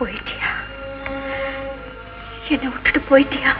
போயிட்டியா? என்னை விட்டுட்டு போயிட்டியா?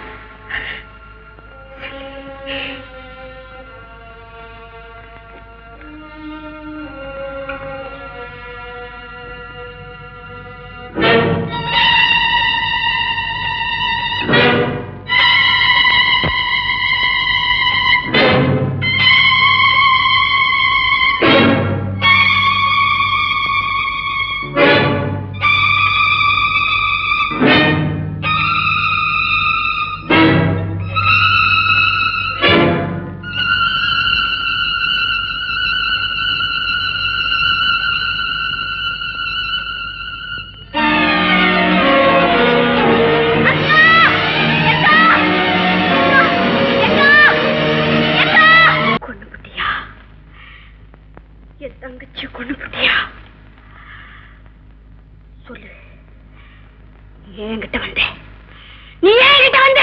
நீ ஏன் என்கிட்ட வந்த?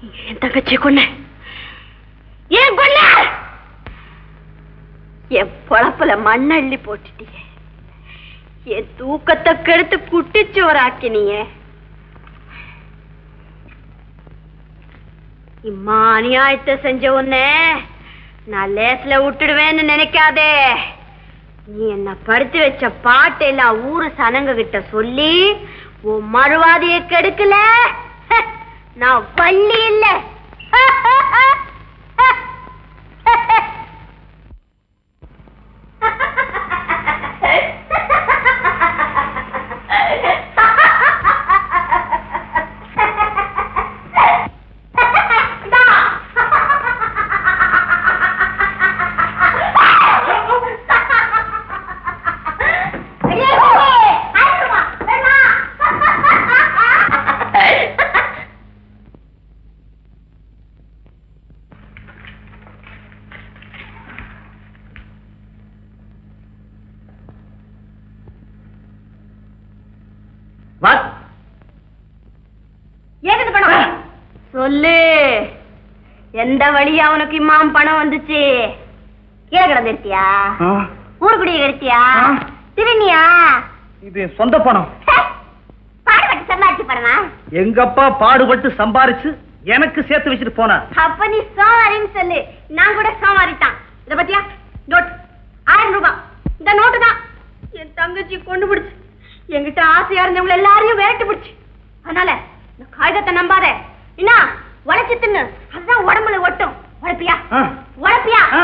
நீ என் தங்கச்சி கொன்ன. ஏன் கொன்ன? என் பொழப்புல மண்ணள்ளி போட்டுட்டியே. என் தூக்கத்தை கெடுத்து குட்டிச்சோறாக்கினியே இம்மா அநியாயத்தை செஞ்ச உன்னே நான் லேஸ்ல விட்டுடுவேன்னு நினைக்காதே. நீ என்ன படுத்து வச்ச பாட்டெல்லாம் ஊரு சனங்க கிட்ட சொல்லி உன் மறுவாதியை கெடுக்கல? நான் பள்ளி இல்லை. வழியா உனக்கு இம்மாம் பணம் வந்துச்சு. கீழே கிடந்துருத்தியா ஊருக்குடிய கெடுத்தியா ஆ. திருநியா? இது சொந்த பணம். பாடுபட்டு சம்பாதிச்சு பணமா எங்கப்பா பாடுபட்டு சம்பாரிச்சு எனக்கு சேர்த்து வச்சுட்டு போனார் அப்ப நீ சோமாரின்னு சொல்லு. நான் கூட சோமாரி தான் இத பத்தியா? நோட். ஆயிரம் ரூபாய் இந்த நோட்டு தான். என் தங்கச்சி கொண்டு பிடிச்சு. என்கிட்ட ஆசையா இருந்தவங்க எல்லாரையும் விரட்டி பிடிச்சு. அதனால காகிதத்தை நம்பாத. என்ன உழைச்சு தின்னு அதுதான் உடம்புல ஒட்டும் உழைப்பியா ஆ. உழைப்பியா ஆ.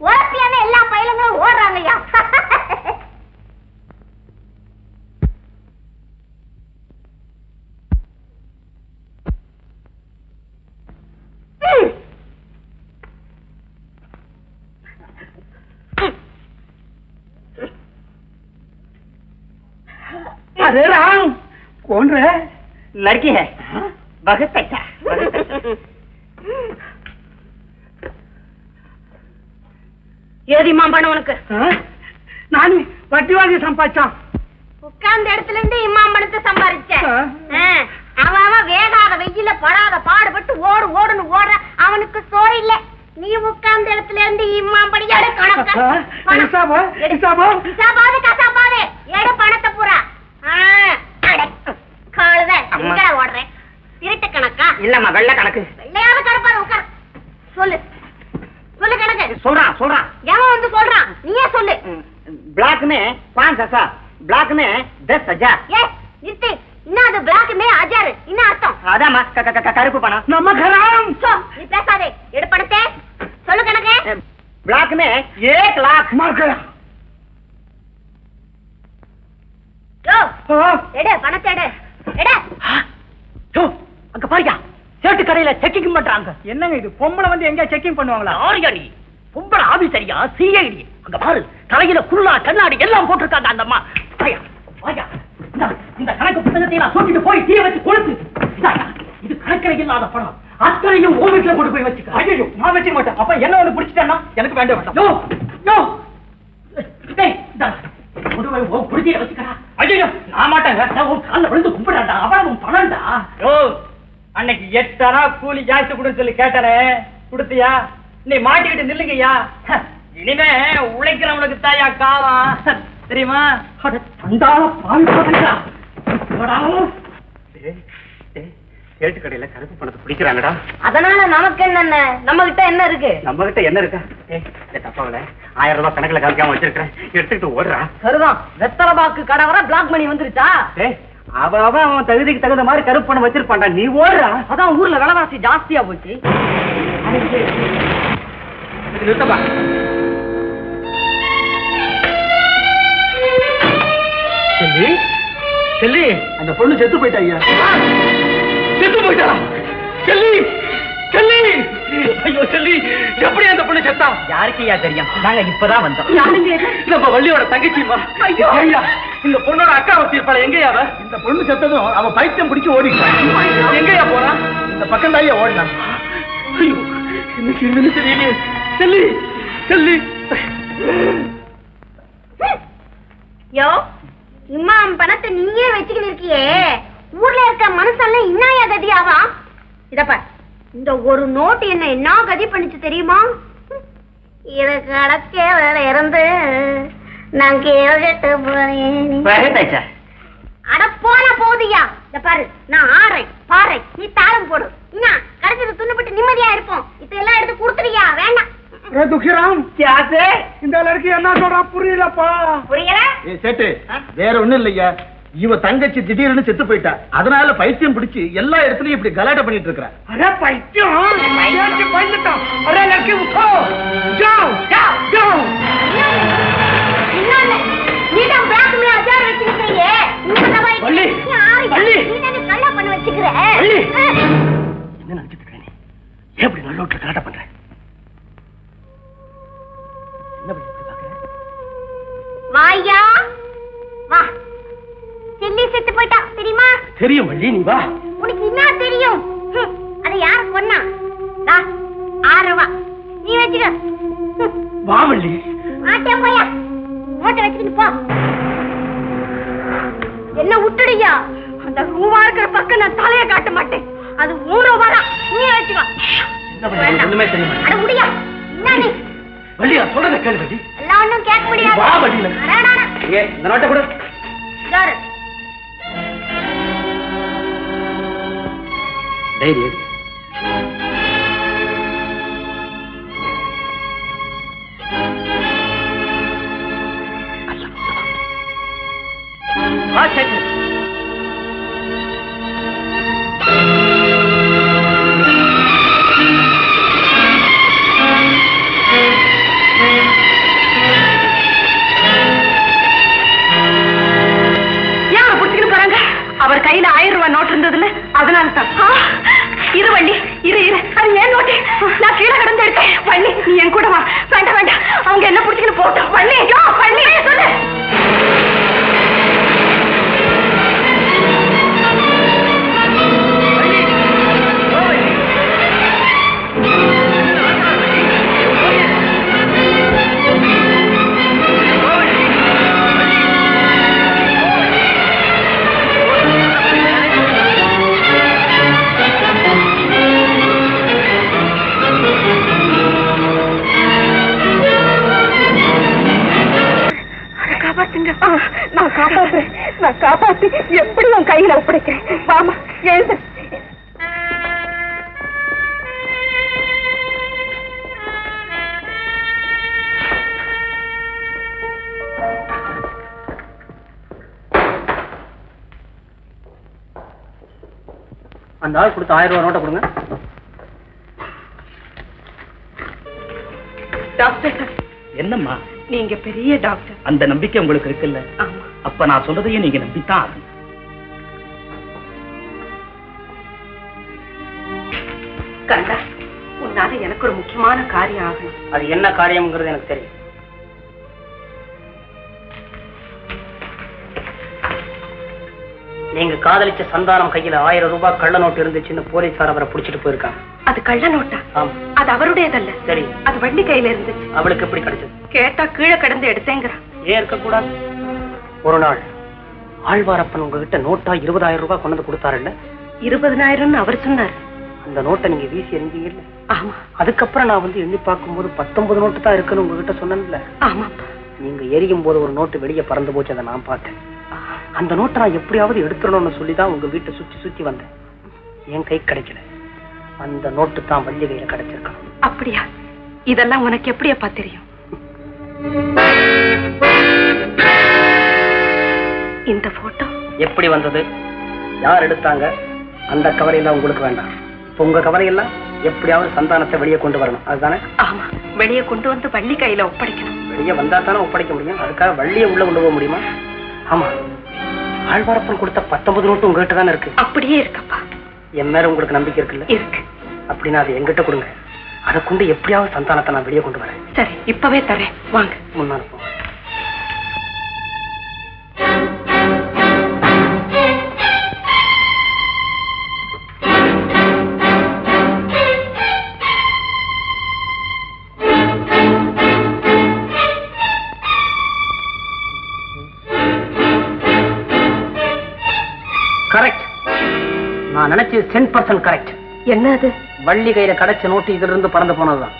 உழைப்பியான்னு எல்லா பயிலுங்களும் ஓடுறாங்கய்யா ம். अरे राम कौन रे लड़की है வகுத்தட்டா? ஏதிமா பண்ண உனக்கு. நானு வட்டி வாங்கி சம்பாதிச்சான். உட்கார்ந்த இடத்துல இருந்து இம்மாமனத்தை சம்பாதிச்சேன் அவன் அவன் வேகாத வெயில படாத பாடுபட்டு ஓடு ஓடுன்னு ஓடுற அவனுக்கு சோறு இல்லை. நீ உட்கார்ந்த இடத்துல இருந்து இம்மா படி எடு கணக்காது கசாபாது. எடு பணத்தை பூரா. காலதான் இல்லம்மா வெள்ள கணக்கு வெள்ளையாவது கருப்பாது உட்கார் சொல்லு சொல்லு கணக்கு சொல்றான் சொல்றான் எவன் வந்து சொல்றான் நீயே சொல்லு ब्लॉक में पाँच हजार ब्लॉक में दस हजार ஏ நிறுத்து இன்னும் அது பிளாக் மே அஜாரு என்ன அர்த்தம் அதாம்மா க- க- க- கருப்பு பணம் நமகராம் சோ நீ பேசாதே எடு பணத்தை சொல்லு கணக்கு ब्लॉक में एक लाख मरकरा யோ எடு பணத்தை எடு எடு அங்க பாருயா சேட்டு கடையில செக்கிங் பண்றாங்க. என்னங்க இது? பொம்பளை வந்து எங்க செக்கிங் பண்ணுவாங்களா? ஆரியாடி பொம்பளை ஆபீசரியா? சிஐடி அங்க பாரு தலையில குள்ளா கண்ணாடி எல்லாம் போட்டிருக்காங்க அந்த அம்மா. வாயா, வாயா. இந்தா, கணக்கு புத்தகத்தை நான் தூக்கிட்டு போய் தீய வச்சு கொளுத்து. இதாயா, இது கணக்கில் இல்லாத பணம். அத்தனையும் உன் வீட்டுல கொண்டு போய் வச்சுக்க. ஐயோ நான் வச்சுக்க மாட்டேன். அப்ப என்ன வந்து பிடிச்சிட்டேன்னா எனக்கு வேண்டாம் வேண்டாம். யோ யோ. டேய் கொண்டு போய் உன் புடிச்சிய வச்சுக்கடா. ஐயோ நான் மாட்டேங்க. நான் உன் கால்ல விழுந்து கும்பிடாண்டா அவன் உன் பணம்டா. யோ அன்னைக்கு எட்டனா கூலி ஜாஸ்தி கொடுன்னு சொல்லி கேட்டனே கொடுத்தியா? நீ மாட்டிக்கிட்டு நில்லுங்கய்யா. இனிமே உழைக்கிறவனுக்கு தாயா காலம் தெரியுமா? சேட்டு கடையில கருப்பு பணத்தை பிடிக்கிறாங்கடா. அதனால நமக்கு என்ன நம்ம கிட்ட என்ன இருக்கு? நம்ம கிட்ட என்ன இருக்கா? ஏய் தப்பாவில ஆயிரம் ரூபாய் கணக்குல காமிக்காம வச்சிருக்கிறேன். எடுத்துக்கிட்டு ஓடுறா. சரிதான். வெத்தலை பாக்கு கடை வர பிளாக் மணி வந்துருச்சா? ஏய் அவ அவன் அவன் தகுதிக்கு தகுந்த மாதிரி கருப்பு பணம் வச்சிருப்பான்டா. நீ ஓடுறா. அதான் ஊர்ல விலைவாசி ஜாஸ்தியா போச்சு. நிறுத்தப்பா. செல்லி செல்லி. அந்த பொண்ணு செத்து போயிட்டா ஐயா செத்து போயிட்டாளா? செல்லி செல்லி. ஐயோ செல்லி எப்படி அந்த பொண்ணு செத்தா? யாருக்கையா தெரியும்? நாங்க இப்பதான் வந்தோம். நம்ம வள்ளியோட தங்கச்சிமா ஐயோ. ஐயா இந்த பொண்ணோட அக்கா வச்சிருப்பாள் எங்கயா அவ? இந்த பொண்ணு செத்ததும் அவ பைத்தியம் பிடிச்சு ஓடிட்டான் எங்கயா போறா? இந்த பக்கம் தாயா ஓடினான். ஐயோ என்ன செய்யுதுன்னு தெரியலையே. செல்லி செல்லி. யோ இம்மா பணத்தை நீயே வச்சுக்கிட்டு இருக்கியே. ஊர்ல இருக்க மனுஷன்லாம் இன்னாயா கதியாவா இதப்ப இந்த ஒரு நோட்டு என்ன என்ன கதி பண்ணிச்சு தெரியுமா? இது கடக்கே வேற இறந்து நான் கேட்டு போறேன் அட போன போதியா. இந்த பாரு நான் ஆறேன் பாறை நீ தாளம் போடு. என்ன கடைசிட்டு துண்ணுபட்டு நிம்மதியா இருப்போம். இப்ப எல்லாம் எடுத்து கொடுத்துறியா வேண்டாம். துக்கிராம். இந்த லड़की என்ன சொல்றா புரியலப்பா. புரியல? சேட்டு வேற ஒண்ணும் இல்லையா. இவன் தங்கச்சி திடீர்னு செத்து போயிட்டா. அதனால பைத்தியம் பிடிச்சு எல்லா இடத்துலயும் இப்படி கலாட்ட பண்ணிட்டு இருக்கிறா. அட பைத்தியம்! எப்படி நல்லோட்டில் கலாட்ட பண்ற? என்ன பண்ணி பாக்குற வாயா வா. செல்லி செத்து போயிட்டா, தெரியுமா? தெரியும் வள்ளி நீ வா. உனக்கு என்ன தெரியும்? அதை யாரு கொன்னா? தா, ஆறு ரூபா நீ வச்சுக்க. வா வள்ளி. ஆட்டே போயா. நோட்டை வச்சுக்கிட்டு போ. என்ன விட்டுடுயா அந்த ரூபா இருக்கிற பக்கம் நான் தலைய காட்ட மாட்டேன். அது மூணு ரூபா தான் நீ வச்சுக்கோ. என்ன பண்ணி? ஒண்ணுமே தெரிய மாட்டேங்குது. அட முடியா. என்ன நீ? வள்ளி நான் சொல்றத கேளு வள்ளி. எல்லாம் ஒண்ணும் கேட்க முடியாது. வா வள்ளியில இந்த நோட்டை கொடு. இதாரு. டைரி ஏன் போறாங்க? அவர் கையில ஆயிரம் ரூபாய் நோட்டு இருந்ததுல அதனால தான் வள்ளி. இரு இரு. அது ஏன் நோட்டு? நான் கீழே கடந்து எடுத்தேன் வள்ளி நீ என் கூட வா. வேண்டாம் வேண்டாம். அவங்க என்ன புடிச்சுக்கிட்டு போட்டோம் வள்ளி யோ வள்ளி. சொல்லு அந்த ஆள் கொடுத்த ஆயிரம் ரூபாய் நோட்டை கொடுங்க. டாக்டர். சார் என்னம்மா? நீங்க பெரிய டாக்டர். அந்த நம்பிக்கை உங்களுக்கு இருக்குல்ல? ஆமா. அப்ப நான் சொல்றதையும் நீங்க நம்பித்தான் ஆகணும். கண்டா உன்னால எனக்கு ஒரு முக்கியமான காரியம் ஆகணும். அது என்ன காரியம்ங்கிறது எனக்கு தெரியும். நீங்க காதலிச்ச சந்தானம் கையில ஆயிரம் ரூபாய் கள்ள நோட்டு இருந்துச்சுன்னு போலீசார் அவரை புடிச்சிட்டு போயிருக்காங்க அது கள்ள நோட்டா? ஆமா. அது அவருடையதல்ல. சரி. அது வண்டி கையில இருந்துச்சு. அவளுக்கு எப்படி கிடைச்சது? கேட்டா கீழே கிடந்து எடுத்தேங்கிறான். ஏன் இருக்கக்கூடாது? ஒரு நாள் ஆழ்வாரப்பன் உங்ககிட்ட நோட்டா இருபதாயிரம் ரூபாய் கொண்டு வந்து கொடுத்தாருல்ல? இருபதனாயிரம்னு அவர் சொன்னார். இந்த நோட்டை நீங்க வீசி எறிஞ்சீங்கல்ல ஆமா. அதுக்கப்புறம் நான் வந்து எண்ணி பார்க்கும்போது பத்தொன்பது நோட்டு தான் இருக்குன்னு உங்ககிட்ட சொன்னேன்ல. ஆமாப்பா. நீங்க எரியும் போது ஒரு நோட்டு வெளியே பறந்து போச்சு அதை நான் பார்த்தேன். அந்த நோட்டை நான் எப்படியாவது எடுத்துடணும்னு சொல்லி தான் உங்க வீட்டை சுத்தி சுத்தி வந்தேன். என் கை கிடைக்கல. அந்த நோட்டு தான் வள்ளி கையில கிடைச்சிருக்கணும் அப்படியா? இதெல்லாம் உனக்கு எப்படியப்பா தெரியும்? இந்த போட்டோ எப்படி வந்தது? யார் எடுத்தாங்க? அந்த கவலையெல்லாம் உங்களுக்கு வேண்டாம். இப்ப உங்க கவலையெல்லாம் எப்படியாவது சந்தானத்தை வெளியே கொண்டு வரணும். அதுதானே? ஆமா. வெளியே கொண்டு வந்து வள்ளி கையில ஒப்படைக்கணும். வெளியே வந்தா தானே ஒப்படைக்க முடியும். அதுக்காக வள்ளியை உள்ள கொண்டு போக முடியுமா? ஆமா. ஆழ்வாரப்பன் கொடுத்த பத்தொன்பது நோட்டு உங்ககிட்ட தானே இருக்கு? அப்படியே இருக்கப்பா. என் மேல உங்களுக்கு நம்பிக்கை இருக்குல்ல? இருக்கு. அப்படின்னா அதை என்கிட்ட கொடுங்க. அதை கொண்டு எப்படியாவது சந்தானத்தை நான் வெளியே கொண்டு வரேன். சரி இப்பவே தரேன். வாங்க. முன்னாடி போங்க. என்ன அது வள்ளி கையில கிடைச்ச நோட்டு இதுல இருந்து பறந்து போனதுதான்.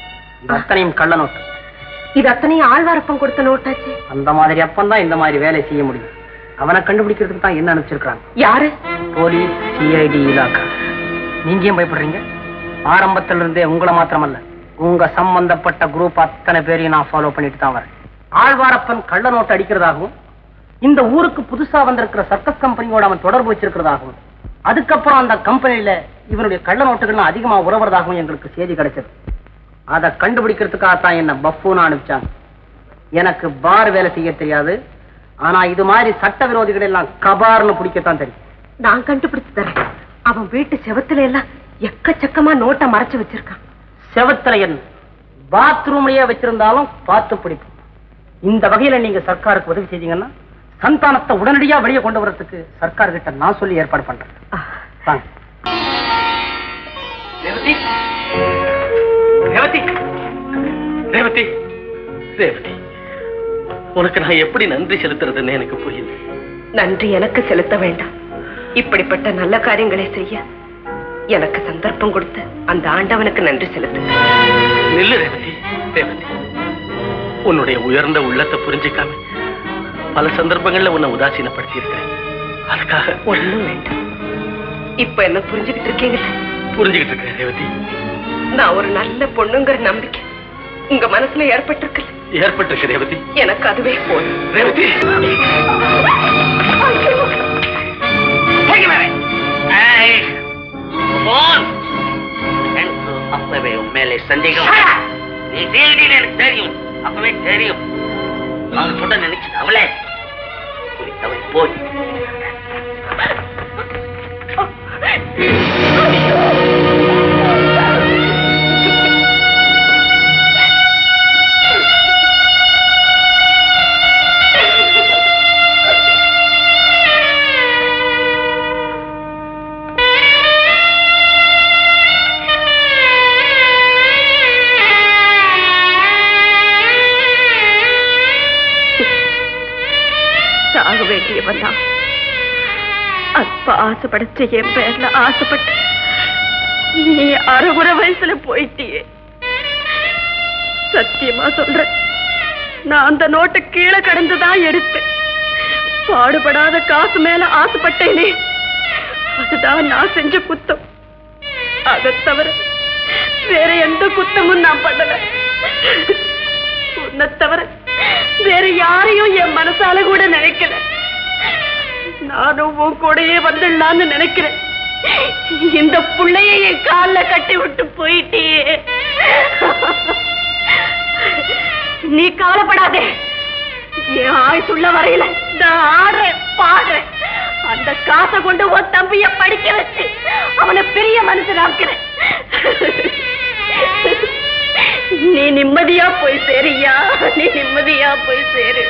அத்தனையும் கள்ள நோட்டு. இது அத்தனையும் ஆழ்வாரப்பம் கொடுத்த நோட்டாச்சு. அந்த மாதிரி அப்பந்தான் இந்த மாதிரி வேலை செய்ய முடியும். அவனை கண்டுபிடிக்கிறதுக்கு தான் என்ன அனுப்பிச்சிருக்காங்க யாரு? போலீஸ் சிஐடி இலாக்கா. நீங்க ஏன் பயப்படுறீங்க? ஆரம்பத்துல இருந்தே உங்களை மாத்திரமல்ல உங்க சம்பந்தப்பட்ட குரூப் அத்தனை பேரையும் நான் ஃபாலோ பண்ணிட்டு தான் வரேன். ஆழ்வாரப்பன் கள்ள நோட்டு அடிக்கிறதாகவும் இந்த ஊருக்கு புதுசா வந்திருக்கிற சர்க்கஸ் கம்பெனியோட அவன் தொடர்பு வச்சிருக்கிறதாகவும் அதுக்கப்புறம் அந்த கம்பெனில இவனுடைய கள்ள நோட்டுகள்லாம் அதிகமா உறவுறதாகவும் எங்களுக்கு செய்தி கிடைச்சது. அதை கண்டுபிடிக்கிறதுக்காக தான் என்ன பஃபூன்னு அனுப்பிச்சாங்க. எனக்கு பார் வேலை செய்ய தெரியாது. ஆனா இது மாதிரி சட்ட விரோதிகள் எல்லாம் கபார்னு பிடிக்கத்தான் தெரியும். நான் கண்டுபிடிச்சு தரேன். அவன் வீட்டு செவத்துல எல்லாம் எக்கச்சக்கமா நோட்டை மறைச்சு வச்சிருக்கான். செவத்துல என்ன? பாத்ரூம்லயே வச்சிருந்தாலும் பார்த்து பிடிப்போம் இந்த வகையில நீங்க சர்க்காருக்கு உதவி செய்தீங்கன்னா சந்தானத்தை உடனடியா வெளியே கொண்டு வரதுக்கு சர்க்கார் கிட்ட நான் சொல்லி ஏற்பாடு பண்றேன். வாங்க. ரேவதி. ரேவதி. ரேவதி. ரேவதி உனக்கு நான் எப்படி நன்றி செலுத்துறதுன்னு எனக்கு புரியல நன்றி எனக்கு செலுத்த வேண்டாம். இப்படிப்பட்ட நல்ல காரியங்களை செய்ய எனக்கு சந்தர்ப்பம் கொடுத்த அந்த ஆண்டவனுக்கு நன்றி செலுத்து. நில்லு ரேவதி ரேவதி. உன்னுடைய உயர்ந்த உள்ளத்தை புரிஞ்சுக்காம பல சந்தர்ப்பங்கள்ல உன்னை உதாசீனப்படுத்தி இருக்கிறேன் அதுக்காக ஒண்ணும் வேண்டாம். இப்ப என்ன புரிஞ்சுக்கிட்டு இருக்கீங்களா புரிஞ்சுக்கிட்டு இருக்கேன் ரேவதி. நான் ஒரு நல்ல பொண்ணுங்கிற நம்பிக்கை உங்க மனசுல ஏற்பட்டிருக்குல்ல. ஏற்பட்டிருக்கு ரேவதி. எனக்கு அதுவே போதும். ரேவதி. எனக்கு அப்பவே உன் மேலே சந்தேகம். நீ தேடின்னு எனக்கு தெரியும். அப்பவே தெரியும். அவன் சொல்ல நினைச்சது அவளே 我啊 அப்ப என் பேர்ல ஆசைப்பட்டு நீ அறுபது வயசுல போயிட்டியே. சத்தியமா சொல்றேன். நான் அந்த நோட்டை கீழே கடந்துதான் எடுத்தேன். பாடுபடாத காசு மேல ஆசைப்பட்டேனே. அதுதான் நான் செஞ்ச குத்தம். அதை தவிர வேற எந்த குத்தமும் நான் பண்ணல. உன்னை தவிர வேற யாரையும் என் மனசால கூட நினைக்கல. நானும் உன் கூடயே வந்துடலான்னு நினைக்கிறேன். இந்த புள்ளைய என் கால்ல கட்டி விட்டு போயிட்டியே நீ கவலைப்படாதே. என் ஆயுசுள்ள வரையில நான் ஆடுறேன் பாடுறேன். அந்த காசை கொண்டு உன் தம்பிய படிக்க வச்சு அவனை பெரிய மனுஷனாக்குறேன். நீ நிம்மதியா போய் சேரியா? நீ நிம்மதியா போய் சேரு.